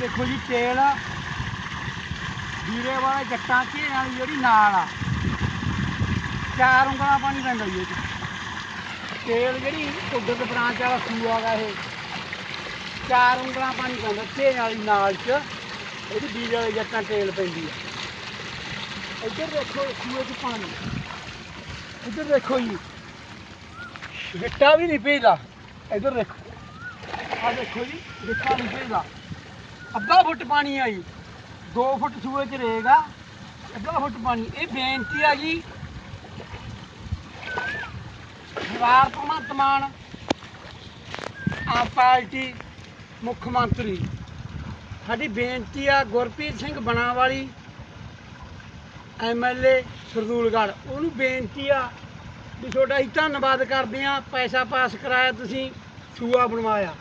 ਦੇਖੋ ਜੀ, ਤੇਲ ਵੀਰੇ ਵਾਲਾ ਜੱਟਾਂ ਘੇ ਵਾਲੀ ਜਿਹੜੀ ਨਾਲ ਆ। ਚਾਰ ਉਂਗਲਾਂ ਪਾਣੀ ਪੈਂਦਾ ਜੀ ਇਹ 'ਚ ਤੇਲ ਜਿਹੜੀ ਕੁੱਦਤ ਬ੍ਰਾਂਚ ਵਾਲਾ ਸੂਆ ਗਾ ਇਹ। ਚਾਰ ਉਂਗਲਾਂ ਪਾਣੀ ਪੈਂਦਾ ਘੇ ਵਾਲੀ ਨਾਲ 'ਚ। ਇਹਦੀ ਵੀਰੇ ਵਾਲੇ ਜੱਟਾਂ ਤੇਲ ਪੈਂਦੀ ਆ। ਇੱਧਰ ਦੇਖੋ ਸੂਏ 'ਚ ਪਾਣੀ। ਇੱਧਰ ਦੇਖੋ ਜੀ। ਗਿੱਟਾ ਵੀ ਨਹੀਂ ਪੀਦਾ ਇੱਧਰ ਦੇਖੋ। ਆ ਦੇਖੋ ਜੀ, ਗਿੱਟਾ ਨਹੀਂ ਪੀਦਾ ਅੱਧਾ ਫੁੱਟ ਪਾਣੀ ਆ ਜੀ 2 ਫੁੱਟ ਸੂਏ 'ਚ ਰਹੇਗਾ, ਅੱਧਾ ਫੁੱਟ ਪਾਣੀ। ਇਹ ਬੇਨਤੀ ਆ ਜੀ। ਸਰਦਾਰ ਭਗਵੰਤ ਮਾਨ, ਆਮ ਪਾਰਟੀ ਮੁੱਖ ਮੰਤਰੀ। ਸਾਡੀ ਬੇਨਤੀ ਆ ਗੁਰਪ੍ਰੀਤ ਸਿੰਘ ਬਣਾ ਵਾਲੀ ਐਮਐਲਏ ਸਰਦੂਲਗੜ੍ਹ। ਉਹਨੂੰ ਬੇਨਤੀ ਆ ਵੀ ਤੁਹਾਡਾ ਹੀ ਧੰਨਵਾਦ ਕਰਦੇ ਆ ਪੈਸਾ ਪਾਸ ਕਰਾਇਆ ਤੁਸੀਂ, ਸੂਆ ਬਣਵਾਇਆ।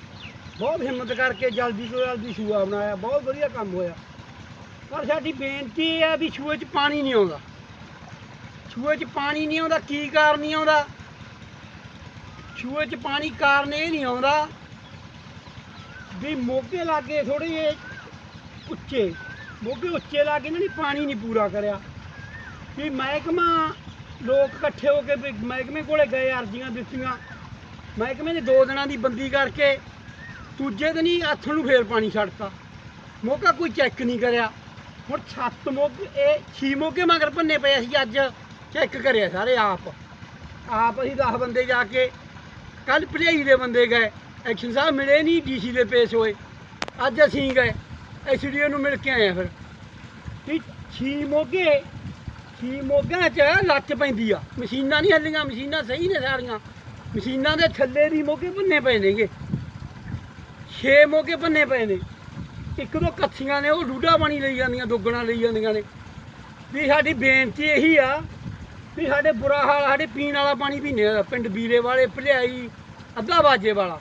ਬਹੁਤ ਹਿੰਮਤ ਕਰਕੇ ਜਲਦੀ ਤੋਂ ਜਲਦੀ ਸੂਆ ਬਣਾਇਆ, ਬਹੁਤ ਵਧੀਆ ਕੰਮ ਹੋਇਆ। ਪਰ ਸਾਡੀ ਬੇਨਤੀ ਇਹ ਆ ਵੀ ਸੂਏ 'ਚ ਪਾਣੀ ਨਹੀਂ ਆਉਂਦਾ। ਸੂਏ 'ਚ ਪਾਣੀ ਨਹੀਂ ਆਉਂਦਾ, ਕੀ ਕਾਰਨ ਨਹੀਂ ਆਉਂਦਾ? ਸੂਏ 'ਚ ਪਾਣੀ ਕਾਰਨ ਇਹ ਨਹੀਂ ਆਉਂਦਾ ਵੀ ਮੋਗੇ ਲਾਗੇ ਥੋੜੇ ਜਿਹੇ ਉੱਚੇ, ਮੋਗੇ ਉੱਚੇ ਲਾਗੇ ਇਹਨਾਂ ਨੇ ਪਾਣੀ ਨਹੀਂ ਪੂਰਾ ਕਰਿਆ। ਵੀ ਮਹਿਕਮਾ ਲੋਕ ਇਕੱਠੇ ਹੋ ਕੇ ਵੀ ਮਹਿਕਮੇ ਕੋਲੇ ਗਏ, ਅਰਜ਼ੀਆਂ ਦਿੱਤੀਆਂ। ਮਹਿਕਮੇ ਨੇ ਦੋ ਦਿਨਾਂ ਦੀ ਬੰਦੀ ਕਰਕੇ ਦੂਜੇ ਦਿਨ ਹੀ ਹੱਥ ਨੂੰ ਫੇਰ ਪਾਣੀ ਛੱਡਤਾ। ਮੌਕਾ ਕੋਈ ਚੈੱਕ ਨਹੀਂ ਕਰਿਆ। ਹੁਣ ਛੱਤ ਮੋਗੇ ਇਹ ਛੀ ਮੋਗੇ ਮਗਰ ਭੰਨੇ ਪਏ ਅਸੀਂ ਅੱਜ ਚੈੱਕ ਕਰਿਆ ਸਾਰੇ ਆਪ। ਆਪ ਅਸੀਂ 10 ਬੰਦੇ ਜਾ ਕੇ ਕੱਲ ਭਲਾਈ ਦੇ ਬੰਦੇ ਗਏ। ਐਕਸ਼ਨ ਸਾਹਿਬ ਮਿਲੇ ਨਹੀਂ ਡੀਸੀ ਦੇ ਪੇਸ਼ ਹੋਏ। ਅੱਜ ਅਸੀਂ ਗਏ। ਐਸਡੀਓ ਨੂੰ ਮਿਲ ਕੇ ਆਏ ਆ ਫਿਰ। ਵੀ ਛੀ ਮੋਗੇ ਛੀ ਮੋਗਾਂ 'ਚ ਲੱਚ ਪੈਂਦੀ ਆ। ਮਸ਼ੀਨਾਂ ਨਹੀਂ ਹੱਲੀਆਂ, ਮਸ਼ੀਨਾਂ ਸਹੀ ਨੇ ਸਾਰੀਆਂ। ਮਸ਼ੀਨਾਂ ਦੇ ਥੱਲੇ ਦੀ ਮੋਗੇ ਭੰਨੇ ਪਏ ਨੇਗੇ। ਛੇ ਮੋਗੇ ਭੰਨੇ ਪਏ ਨੇ। ਇੱਕ ਦੋ ਕੱਥੀਆਂ ਨੇ, ਉਹ ਡੂਡਾ ਪਾਣੀ ਲਈ ਜਾਂਦੀਆਂ, ਦੁੱਗਣਾ ਲਈ ਜਾਂਦੀਆਂ ਨੇ। ਵੀ ਸਾਡੀ ਬੇਨਤੀ ਇਹੀ ਆ ਵੀ ਸਾਡੇ ਬੁਰਾ ਹਾਲ, ਸਾਡੇ ਪੀਣ ਵਾਲਾ ਪਾਣੀ ਵੀ ਨਹੀਂ ਪਿੰਡ ਵੀਰੇ ਵਾਲੇ ਭਲਿਆਈ ਅੱਧਾ ਬਾਜੇ ਵਾਲਾ।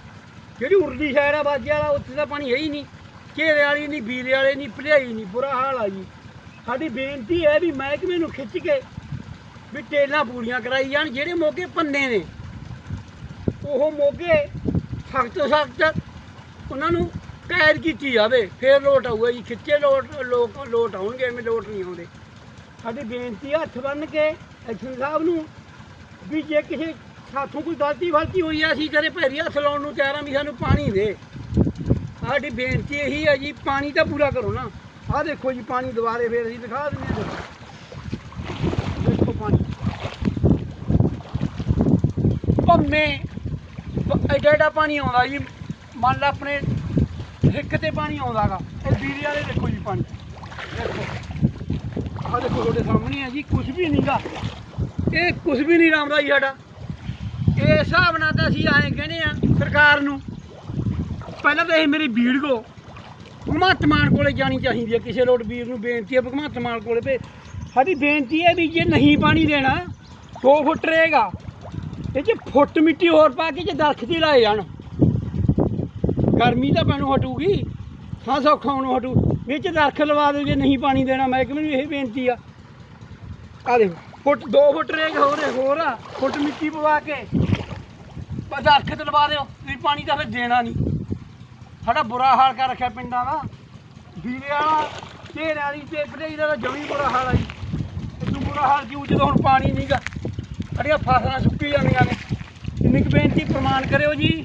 ਜਿਹੜੀ ਉਰਲੀ ਸ਼ਹਿਰ ਆ, ਬਾਜੇ ਵਾਲਾ, ਉੱਥੇ ਦਾ ਪਾਣੀ ਹੈ ਹੀ ਨਹੀਂ। ਘੇਰੇ ਵਾਲੀ ਨਹੀਂ ਵੀਰੇ ਵਾਲੇ ਨਹੀਂ ਭਲਿਆਈ ਨਹੀਂ, ਬੁਰਾ ਹਾਲ ਆ ਜੀ। ਸਾਡੀ ਬੇਨਤੀ ਹੈ ਵੀ ਮਹਿਕਮੇ ਨੂੰ ਖਿੱਚ ਕੇ ਵੀ ਟੇਲਾਂ ਪੂਰੀਆਂ ਕਰਾਈ ਜਾਣ, ਜਿਹੜੇ ਮੋਗੇ ਪੰਨੇ ਨੇ। ਉਹ ਮੋਗੇ ਸਖਤ ਸਖਤ ਉਹਨਾਂ ਨੂੰ ਕੈਦ ਕੀਤੀ ਜਾਵੇ, ਫੇਰ ਲੋਟ ਆਊਗਾ ਜੀ। ਖਿੱਚੇ ਲੋਟ, ਲੋਕ ਲੋਟ ਆਉਣਗੇ, ਐਵੇਂ ਲੋਟ ਨਹੀਂ ਆਉਂਦੇ। ਸਾਡੀ ਬੇਨਤੀ ਹੱਥ ਬੰਨ ਕੇ ਐਕਸ਼ਨ ਸਾਹਿਬ ਨੂੰ ਵੀ ਜੇ ਕਿਸੇ ਸਾਥੋਂ ਕੋਈ ਗਲਤੀ ਫਲਤੀ ਹੋਈ ਆ, ਅਸੀਂ ਤੇਰੇ ਪੈਰੀ ਹੱਥ ਲਾਉਣ ਨੂੰ ਤਿਆਰ ਆ, ਵੀ ਸਾਨੂੰ ਪਾਣੀ ਦੇ। ਸਾਡੀ ਬੇਨਤੀ ਇਹੀ ਹੈ ਜੀ, ਪਾਣੀ ਤਾਂ ਪੂਰਾ ਕਰੋ ਨਾ। ਆਹ ਦੇਖੋ ਜੀ, ਪਾਣੀ ਦੁਬਾਰੇ ਫੇਰ ਅਸੀਂ ਦਿਖਾ ਦਿੰਦੇ ਹਾਂ ਦੇਖੋ ਪਾਣੀ। ਭੰਮੇ ਐਡਾ ਐਡਾ ਪਾਣੀ ਆਉਂਦਾ ਜੀ। ਮੰਨ ਲਾ ਆਪਣੇ ਹਿੱਕ ਤੇ ਪਾਣੀ ਆਉਂਦਾਗਾ ਇਹ ਵੀਰੇ ਵਾਲੇ ਦੇਖੋ ਜੀ ਪਾਣੀ। ਦੇਖੋ। ਆਹ ਦੇਖੋ ਤੁਹਾਡੇ ਸਾਹਮਣੇ ਆ ਜੀ ਕੁਝ ਵੀ ਨਹੀਂਗਾ ਇਹ ਕੁਝ ਵੀ ਨਹੀਂ ਰਾਮਦਾ ਜੀ ਸਾਡਾ। ਇਹ ਹਿਸਾਬ ਨਾਲ ਤਾਂ ਅਸੀਂ ਆਏ ਕਹਿੰਦੇ ਆ ਸਰਕਾਰ ਨੂੰ, ਪਹਿਲਾਂ ਤਾਂ ਇਹ ਮੇਰੀ ਵੀਡੀਓ ਭਗਵੰਤ ਮਾਨ ਕੋਲੇ ਜਾਣੀ ਚਾਹੀਦੀ ਹੈ ਕਿਸੇ ਲੋਟ ਵੀਰ ਨੂੰ ਬੇਨਤੀ ਹੈ ਭਗਵੰਤ ਮਾਨ ਕੋਲੇ ਭੇ ਸਾਡੀ ਬੇਨਤੀ ਹੈ ਵੀ ਜੇ ਨਹੀਂ ਪਾਣੀ ਦੇਣਾ 2 ਫੁੱਟ ਰਹੇਗਾ। ਇਹ 'ਚ ਫੁੱਟ ਮਿੱਟੀ ਹੋਰ ਪਾ ਕੇ ਜੇ ਦਰਖਤ ਹੀ ਲਾਏ ਜਾਣ। ਗਰਮੀ ਤਾਂ ਮੈਨੂੰ ਹਟੂਗੀ। ਹਾਂ, ਸੌਖਾ ਨੂੰ ਹਟੂ। ਵਿੱਚ ਦਰਖਤ ਲਵਾ ਦਿਓ, ਜੇ ਨਹੀਂ ਪਾਣੀ ਦੇਣਾ ਮਹਿਕਮੇ ਨੂੰ ਇਹ ਬੇਨਤੀ ਆ। ਆ ਦੇਖੋ, ਫੁੱਟ 2 ਫੁੱਟ ਰਹੇਗਾ ਹੋਰ ਹੋਰ ਆ। ਫੁੱਟ ਮਿੱਟੀ ਪਵਾ ਕੇ ਪਰ ਦਰਖਤ ਲਵਾ ਦਿਓ ਤੁਸੀਂ ਪਾਣੀ ਤਾਂ ਫਿਰ ਦੇਣਾ ਨਹੀਂ। ਸਾਡਾ ਬੁਰਾ ਹਾਲ ਕਰ ਰੱਖਿਆ ਪਿੰਡਾਂ ਦਾ। ਵੀਰੇ ਵਾਲਾ, ਢੇਰ ਵਾਲੀ ਤੇ ਭਰੇਈ ਦਾ ਜਮੀ ਬੁਰਾ ਹਾਲ ਆ ਜੀ। ਇਦੋਂ ਬੁਰਾ ਹਾਲ ਕਿਉਂ, ਜਦੋਂ ਹੁਣ ਪਾਣੀ ਨਹੀਂਗਾ ਸਾਡੀਆਂ ਫਸਲਾਂ ਸੁੱਕੀ ਜਾਂਦੀਆਂ ਨੇ। ਇੰਨੀ ਕੁ ਬੇਨਤੀ ਪ੍ਰਮਾਣ ਕਰਿਓ ਜੀ।